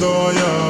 dói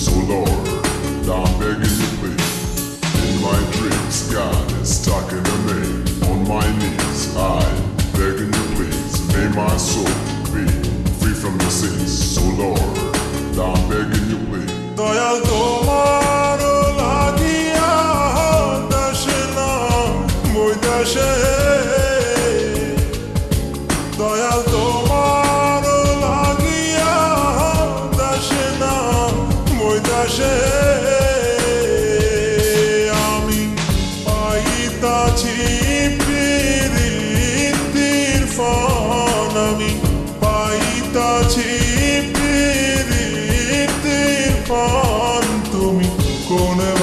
my soul be free from the sins. So Lord, I'm begging you, please. con el